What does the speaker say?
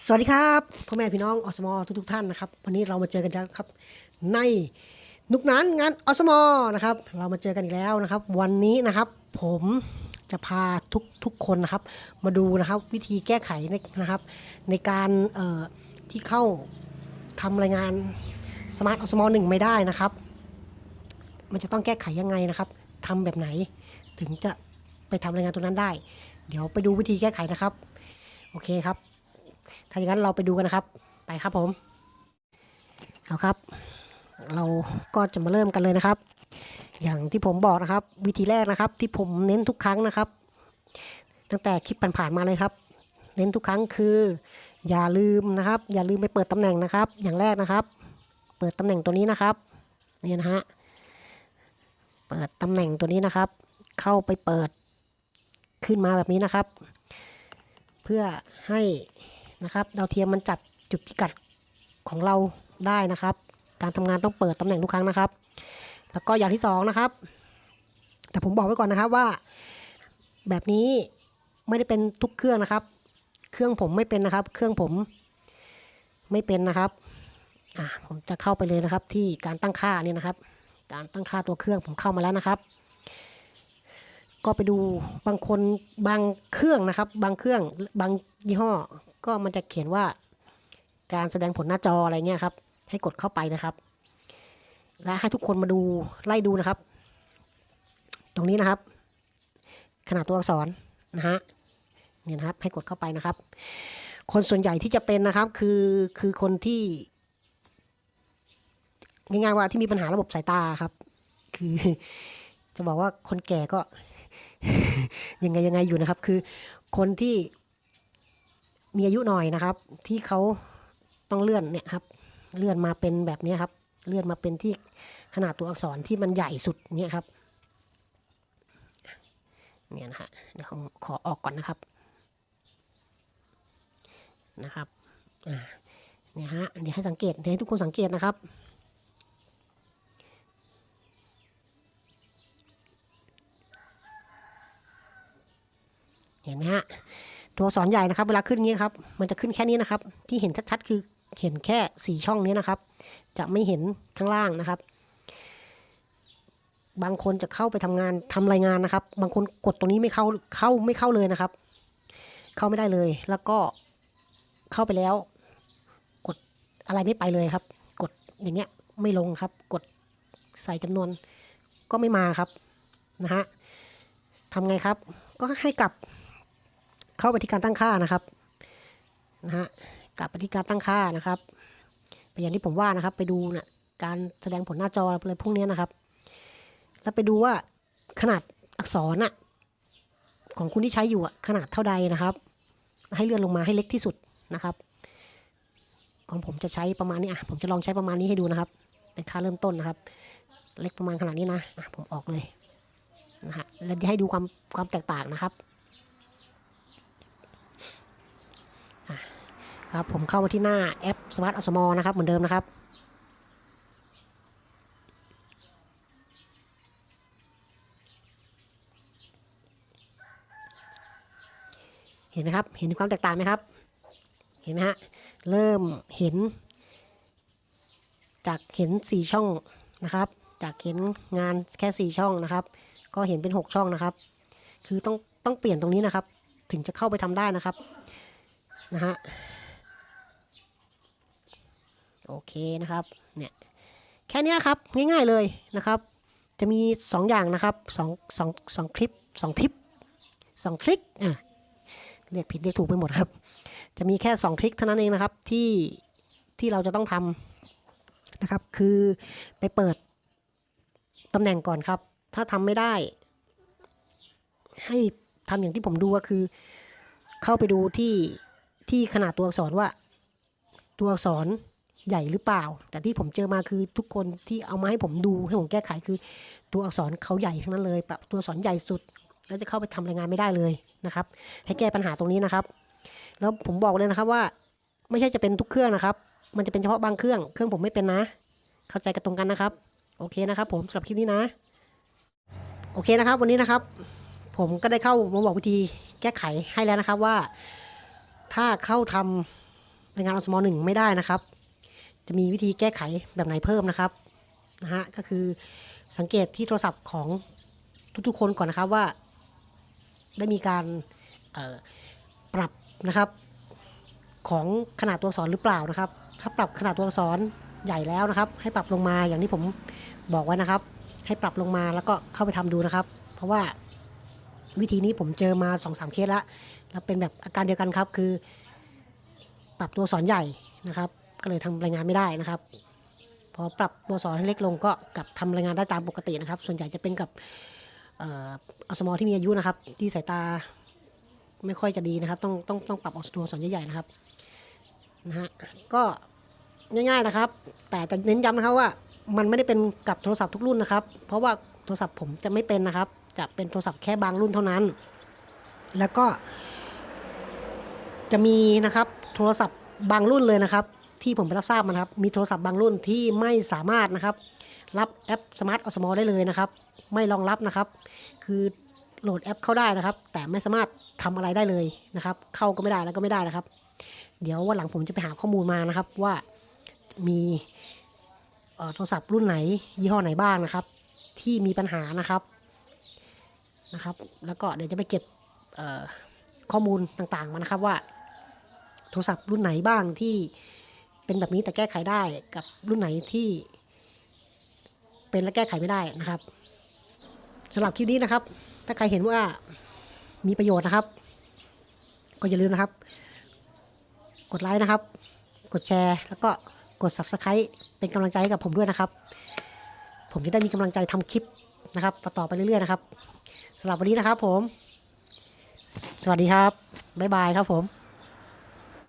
สวัสดีครับพ่อแม่พี่น้องอสมทุกทุกๆท่านนะครับ วันนี้เรามาเจอกันแล้วครับ ในนุกนั้นงานอสมอนะครับ เรามาเจอกันอีกแล้วนะครับ วันนี้นะครับ ผมจะพาทุกทุกคนนะครับ มาดูนะครับวิธีแก้ไขนะครับ ในการที่เข้าทำรายงานสมาร์ทอสมอหนึ่งไม่ได้นะครับ มันจะต้องแก้ไขยังไงนะครับทำแบบไหนถึงจะไปทำรายงานตัวนั้นได้ เดี๋ยวไปดูวิธีแก้ไขนะครับ โอเคครับ ถ้าอย่างนั้นเราไปดูกันนะครับ ไปครับผม เอาครับ เราก็จะมาเริ่มกันเลยนะครับ อย่างที่ผมบอกนะครับ วิธีแรกนะครับ ที่ผมเน้นทุกครั้งนะครับ ตั้งแต่คลิปผ่านๆมาเลยครับ เน้นทุกครั้งคือ อย่าลืมนะครับ อย่าลืมไปเปิดตำแหน่งนะครับ อย่างแรกนะครับ เปิดตำแหน่งตัวนี้นะครับนี่นะฮะเปิดตำแหน่งตัวนี้นะครับ เข้าไปเปิดขึ้นมาแบบนี้นะครับ เพื่อให้ นะครับดาวเทียมมันจับจุดพิกัดของเราได้นะครับ การทำงานต้องเปิดตำแหน่งทุกครั้งนะครับ แล้วก็อย่างที่สองนะครับ แต่ผมบอกไว้ก่อนนะครับว่า แบบนี้ไม่ได้เป็นทุกเครื่องนะครับ เครื่องผมไม่เป็นนะครับ เครื่องผมไม่เป็นนะครับอะผมจะเข้าไปเลยนะครับที่การตั้งค่าเนี่ยนะครับ การตั้งค่าตัวเครื่องผมเข้ามาแล้วนะครับ ก็ไปดูบางคนบางเครื่องนะครับ บางเครื่องบางยี่ห้อ ก็มันจะเขียนว่าการแสดงผลหน้าจออะไรเงี้ยครับ ให้กดเข้าไปนะครับ และให้ทุกคนมาดูไล่ดูนะครับ ตรงนี้นะครับ ขนาดตัวอักษรนะฮะเนี่ยนะครับให้กดเข้าไปนะครับ คนส่วนใหญ่ที่จะเป็นนะครับคือคือคนที่ ง่ายๆว่าที่มีปัญหาระบบสายตาครับ คือจะบอกว่าคนแก่ก็ ยังไงยังไงอยู่นะครับ คือคนที่มีอายุหน่อยนะครับ ที่เขาต้องเลื่อนเนี่ยครับ เลื่อนมาเป็นแบบนี้ครับ เลื่อนมาเป็นที่ขนาดตัวอักษรที่มันใหญ่สุดเนี่ยครับเนี่ยนะฮะเดี๋ยวผมขอออกก่อนนะครับนะครับอ่าเนี่ยฮะเดี๋ยวให้สังเกตเดี๋ยวให้ทุกคนสังเกตนะครับ เห็นไหมฮะตัวอักษรใหญ่นะครับ เวลาขึ้นงนี้ครับ มันจะขึ้นแค่นี้นะครับ ที่เห็นชัดๆคือเห็นแค่สี่ช่องนี้นะครับ จะไม่เห็นข้างล่างนะครับ บางคนจะเข้าไปทำงานทำรายงานนะครับ บางคนกดตรงนี้ไม่เข้าเข้าไม่เข้าเลยนะครับ เข้าไม่ได้เลย แล้วก็เข้าไปแล้ว กดอะไรไม่ไปเลยครับ กดอย่างเงี้ยไม่ลงครับ กดใส่จำนวนก็ไม่มาครับนะฮะทำไงครับ ก็ให้กลับ เข้าไปที่การตั้งค่านะครับนะฮะกลับไปที่การตั้งค่านะครับไปอย่างที่ผมว่านะครับ ไปดูนะการแสดงผลหน้าจออะไรพวกเนี้ยนะครับ แล้วไปดูว่าขนาดอักษรน่ะของคุณที่ใช้อยู่อะขนาดเท่าใดนะครับ ให้เลื่อนลงมาให้เล็กที่สุดนะครับ ของผมจะใช้ประมาณนี้อะผมจะลองใช้ประมาณนี้ให้ดูนะครับ เป็นค่าเริ่มต้นนะครับ เล็กประมาณขนาดนี้นะอะผมออกเลยนะฮะแล้วให้ดูความความแตกต่างนะครับ ครับผมเข้ามาที่หน้าแอป Smart o s m o นะครับเหมือนเดิมนะครับเห็นไหมครับ เห็นความแตกต่างไหมครับ เห็นไหมฮะ เริ่มเห็น จากเห็นสี่ช่องนะครับ จากเห็นงานแค่สี่ช่องนะครับ ก็เห็นเป็นหกช่องนะครับ คือต้องต้องเปลี่ยนตรงนี้นะครับ ถึงจะเข้าไปทำได้นะครับ นะฮะ โอเคนะครับเนี่ยแค่นี้ครับง่ายๆเลยนะครับ จะมี 2 อย่างนะครับสองสองสองคลิปสองทิปสองทริคอะเรียกผิดเรียกถูกไปหมดครับ จะมีแค่2ทริคเท่านั้นเองนะครับที่ที่เราจะต้องทำนะครับ คือไปเปิดตำแหน่งก่อนครับ ถ้าทำไม่ได้ ให้ทำอย่างที่ผมดูก็คือ เข้าไปดูที่ที่ขนาดตัวอักษรว่า ตัวอักษร ใหญ่หรือเปล่า แต่ที่ผมเจอมาคือทุกคนที่เอามาให้ผมดูให้ผมแก้ไขคือ ตัวอักษรเขาใหญ่ทั้งนั้นเลยแบบตัวอักษรใหญ่สุด แล้วจะเข้าไปทำรายงานไม่ได้เลยนะครับ ให้แก้ปัญหาตรงนี้นะครับ แล้วผมบอกเลยนะครับว่า ไม่ใช่จะเป็นทุกเครื่องนะครับ มันจะเป็นเฉพาะบางเครื่อง เครื่องผมไม่เป็นนะ เข้าใจกันตรงกันนะครับ โอเคนะครับ ผมสำหรับคลิปนี้นะ โอเคนะครับ วันนี้นะครับ ผมก็ได้เข้ามาบอกวิธีแก้ไขให้แล้วนะครับว่า ถ้าเข้าทรายงานอสมหนึ่งไม่ได้นะครับ จะมีวิธีแก้ไขแบบไหนเพิ่มนะครับนะฮะก็คือสังเกตที่โทรศัพท์ของทุกๆคนก่อนนะครับว่า ได้มีการปรับนะครับ ของขนาดตัวอักษรหรือเปล่านะครับ ถ้าปรับขนาดตัวอักษรใหญ่แล้วนะครับ ให้ปรับลงมาอย่างที่ผมบอกไว้นะครับ ให้ปรับลงมาแล้วก็เข้าไปทำดูนะครับ เพราะว่าวิธีนี้ผมเจอมา2อสเคสแล้วแล้วเป็นแบบอาการเดียวกันครับ คือ ปรับตัวสอักษรใหญ่นะครับ ก็เลยทำรายงานไม่ได้นะครับ พอปรับตัวอักษรให้เล็กลงก็กลับทำรายงานได้ตามปกตินะครับ ส่วนใหญ่จะเป็นกับเอ่ออสมที่มีอายุนะครับ ที่สายตาไม่ค่อยจะดีนะครับ ต้องต้องต้องปรับออกตัวสอักษรใหญ่ๆนะครับนะฮะก็ง่ายๆนะครับ แต่จะเน้นย้ำนะครับว่ามันไม่ได้เป็นกับโทรศัพท์ทุกรุ่นนะครับ เพราะว่าโทรศัพท์ผมจะไม่เป็นนะครับ จะเป็นโทรศัพท์แค่บางรุ่นเท่านั้น แล้วก็จะมีนะครับโทรศัพท์บางรุ่นเลยนะครับ ที่ผมไปรับทราบมานะครับ มีโทรศัพท์บางรุ่นที่ไม่สามารถนะครับ รับแอปสมาร์ทอสมอได้เลยนะครับ ไม่รองรับนะครับ คือโหลดแอปเข้าได้นะครับ แต่ไม่สามารถทำอะไรได้เลยนะครับ เข้าก็ไม่ได้แล้วก็ไม่ได้นะครับ เดี๋ยววันหลังผมจะไปหาข้อมูลมานะครับว่ามีโทรศัพท์รุ่นไหน ยี่ห้อไหนบ้างนะครับ ที่มีปัญหานะครับนะครับ แล้วก็เดี๋ยวจะไปเก็บข้อมูลต่างๆมานะครับว่า โทรศัพท์รุ่นไหนบ้างที่ เป็นแบบนี้แต่แก้ไขได้กับรุ่นไหนที่ เป็นและแก้ไขไม่ได้นะครับสำหรับคลิปนี้นะครับ ถ้าใครเห็นว่ามีประโยชน์นะครับ ก็อย่าลืมนะครับ กดไลค์นะครับ กดแชร์ แล้วก็กด Subscribe เป็นกำลังใจให้กับผมด้วยนะครับ ผมจะได้มีกำลังใจทำคลิปนะครับต่อๆไปเรื่อยๆนะครับสำหรับวันนี้นะครับผม สวัสดีครับ บ๊ายบายครับผม